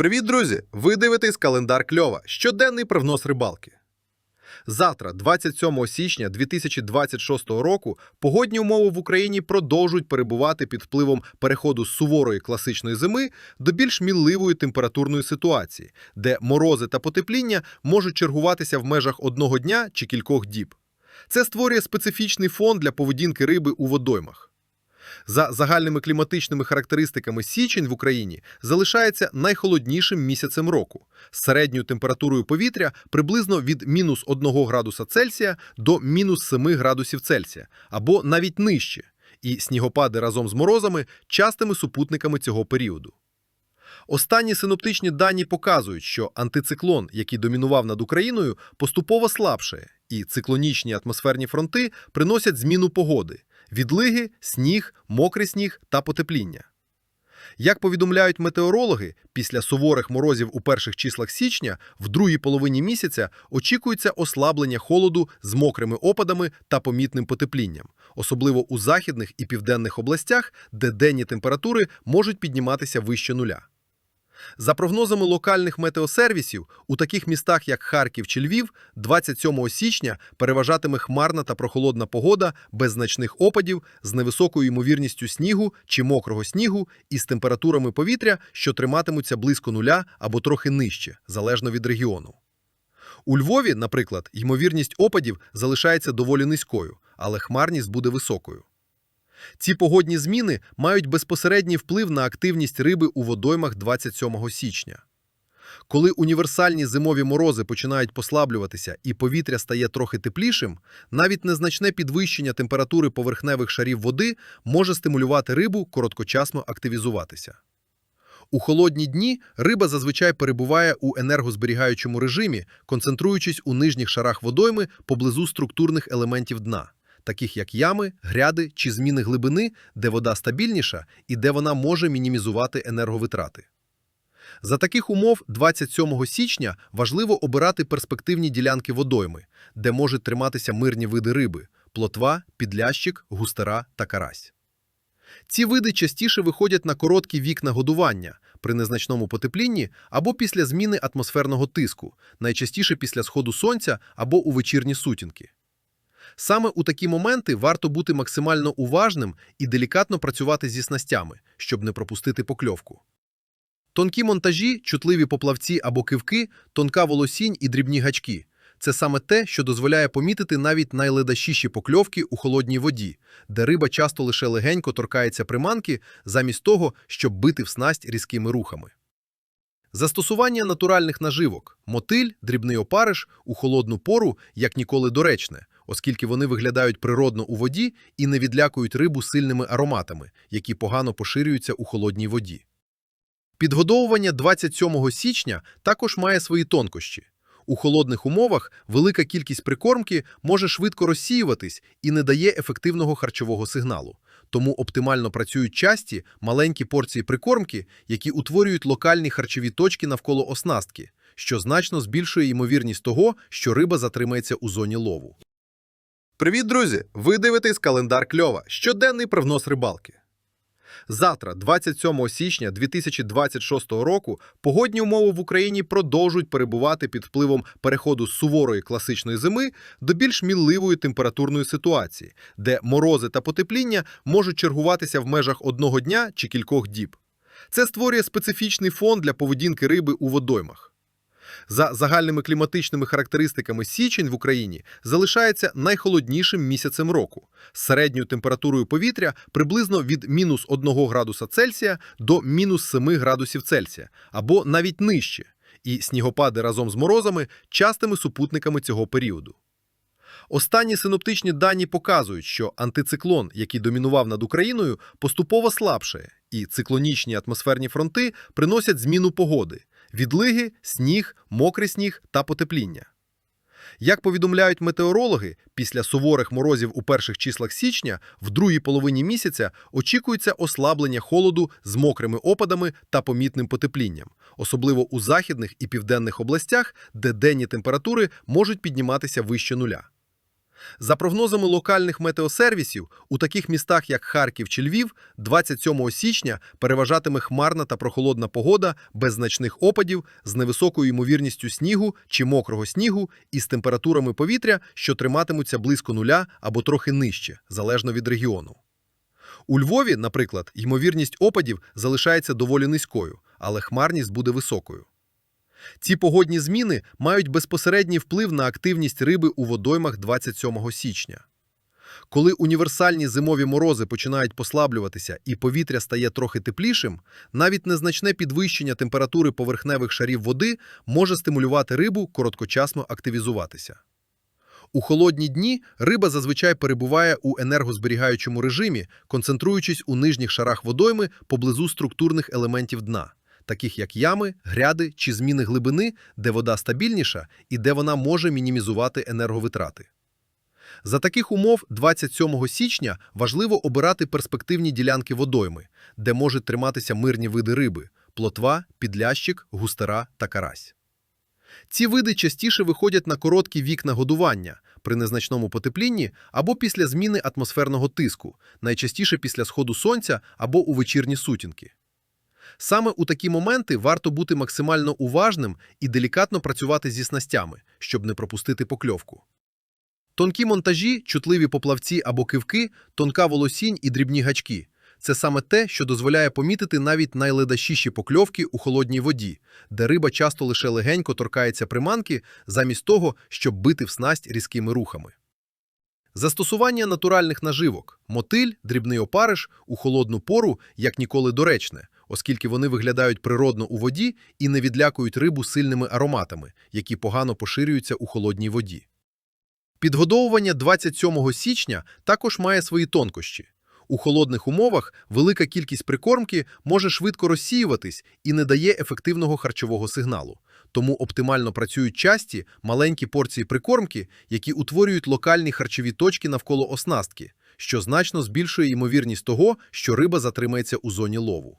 Привіт, друзі! Ви дивитесь календар кльова. Щоденний привнос рибалки. Завтра, 27 січня 2026 року, погодні умови в Україні продовжують перебувати під впливом переходу з суворої класичної зими до більш мінливої температурної ситуації, де морози та потепління можуть чергуватися в межах одного дня чи кількох діб. Це створює специфічний фон для поведінки риби у водоймах. За загальними кліматичними характеристиками січень в Україні залишається найхолоднішим місяцем року. З середньою температурою повітря приблизно від мінус 1 градуса Цельсія до мінус 7 градусів Цельсія або навіть нижче, і снігопади разом з морозами частими супутниками цього періоду. Останні синоптичні дані показують, що антициклон, який домінував над Україною, поступово слабшає, і циклонічні атмосферні фронти приносять зміну погоди відлиги, сніг, мокрий сніг та потепління. Як повідомляють метеорологи, після суворих морозів у перших числах січня в другій половині місяця очікується ослаблення холоду з мокрими опадами та помітним потеплінням, особливо у західних і південних областях, де денні температури можуть підніматися вище нуля. За прогнозами локальних метеосервісів, у таких містах, як Харків чи Львів, 27 січня переважатиме хмарна та прохолодна погода без значних опадів, з невисокою ймовірністю снігу чи мокрого снігу і з температурами повітря, що триматимуться близько нуля або трохи нижче, залежно від регіону. У Львові, наприклад, ймовірність опадів залишається доволі низькою, але хмарність буде високою. Ці погодні зміни мають безпосередній вплив на активність риби у водоймах 27 січня. Коли універсальні зимові морози починають послаблюватися і повітря стає трохи теплішим, навіть незначне підвищення температури поверхневих шарів води може стимулювати рибу короткочасно активізуватися. У холодні дні риба зазвичай перебуває у енергозберігаючому режимі, концентруючись у нижніх шарах водойми поблизу структурних елементів дна таких як ями, гряди чи зміни глибини, де вода стабільніша і де вона може мінімізувати енерговитрати. За таких умов 27 січня важливо обирати перспективні ділянки водойми, де можуть триматися мирні види риби плотва, підлящик, густера та карась. Ці види частіше виходять на короткі вікна годування при незначному потеплінні або після зміни атмосферного тиску, найчастіше після сходу сонця або у вечірні сутінки. Саме у такі моменти варто бути максимально уважним і делікатно працювати зі снастями, щоб не пропустити покльовку. Тонкі монтажі, чутливі поплавці або кивки, тонка волосінь і дрібні гачки це саме те, що дозволяє помітити навіть найледащіші покльовки у холодній воді, де риба часто лише легенько торкається приманки, замість того, щоб бити в снасть різкими рухами. Застосування натуральних наживок, мотиль, дрібний опариш у холодну пору як ніколи доречне, оскільки вони виглядають природно у воді і не відлякують рибу сильними ароматами, які погано поширюються у холодній воді. Підгодовування 27 січня також має свої тонкощі. У холодних умовах велика кількість прикормки може швидко розсіюватись і не дає ефективного харчового сигналу. Тому оптимально працюють часті маленькі порції прикормки, які утворюють локальні харчові точки навколо оснастки, що значно збільшує ймовірність того, що риба затримається у зоні лову. Привіт, друзі! Ви дивитесь календар кльова. Щоденний привнос рибалки. Завтра, 27 січня 2026 року, погодні умови в Україні продовжують перебувати під впливом переходу з суворої класичної зими до більш мінливої температурної ситуації, де морози та потепління можуть чергуватися в межах одного дня чи кількох діб. Це створює специфічний фон для поведінки риби у водоймах. За загальними кліматичними характеристиками січень в Україні залишається найхолоднішим місяцем року. З середньою температурою повітря приблизно від мінус 1 градуса Цельсія до мінус 7 градусів Цельсія або навіть нижче, і снігопади разом з морозами частими супутниками цього періоду. Останні синоптичні дані показують, що антициклон, який домінував над Україною, поступово слабшає, і циклонічні атмосферні фронти приносять зміну погоди відлиги, сніг, мокрий сніг та потепління. Як повідомляють метеорологи, після суворих морозів у перших числах січня в другій половині місяця очікується ослаблення холоду з мокрими опадами та помітним потеплінням, особливо у західних і південних областях, де денні температури можуть підніматися вище нуля. За прогнозами локальних метеосервісів, у таких містах, як Харків чи Львів, 27 січня переважатиме хмарна та прохолодна погода без значних опадів, з невисокою ймовірністю снігу чи мокрого снігу і з температурами повітря, що триматимуться близько нуля або трохи нижче, залежно від регіону. У Львові, наприклад, ймовірність опадів залишається доволі низькою, але хмарність буде високою. Ці погодні зміни мають безпосередній вплив на активність риби у водоймах 27 січня. Коли універсальні зимові морози починають послаблюватися і повітря стає трохи теплішим, навіть незначне підвищення температури поверхневих шарів води може стимулювати рибу короткочасно активізуватися. У холодні дні риба зазвичай перебуває у енергозберігаючому режимі, концентруючись у нижніх шарах водойми поблизу структурних елементів дна, таких як ями, гряди чи зміни глибини, де вода стабільніша і де вона може мінімізувати енерговитрати. За таких умов 27 січня важливо обирати перспективні ділянки водойми, де можуть триматися мирні види риби – плотва, підлящик, густера та карась. Ці види частіше виходять на короткі вікна годування при незначному потеплінні або після зміни атмосферного тиску, найчастіше після сходу сонця або у вечірні сутінки. Саме у такі моменти варто бути максимально уважним і делікатно працювати зі снастями, щоб не пропустити покльовку. Тонкі монтажі, чутливі поплавці або кивки, тонка волосінь і дрібні гачки – це саме те, що дозволяє помітити навіть найледащіші покльовки у холодній воді, де риба часто лише легенько торкається приманки, замість того, щоб бити в снасть різкими рухами. Застосування натуральних наживок – мотиль, дрібний опариш у холодну пору як ніколи доречне, оскільки вони виглядають природно у воді і не відлякують рибу сильними ароматами, які погано поширюються у холодній воді. Підгодовування 27 січня також має свої тонкощі. У холодних умовах велика кількість прикормки може швидко розсіюватись і не дає ефективного харчового сигналу. Тому оптимально працюють часті, маленькі порції прикормки, які утворюють локальні харчові точки навколо оснастки, що значно збільшує ймовірність того, що риба затримається у зоні лову.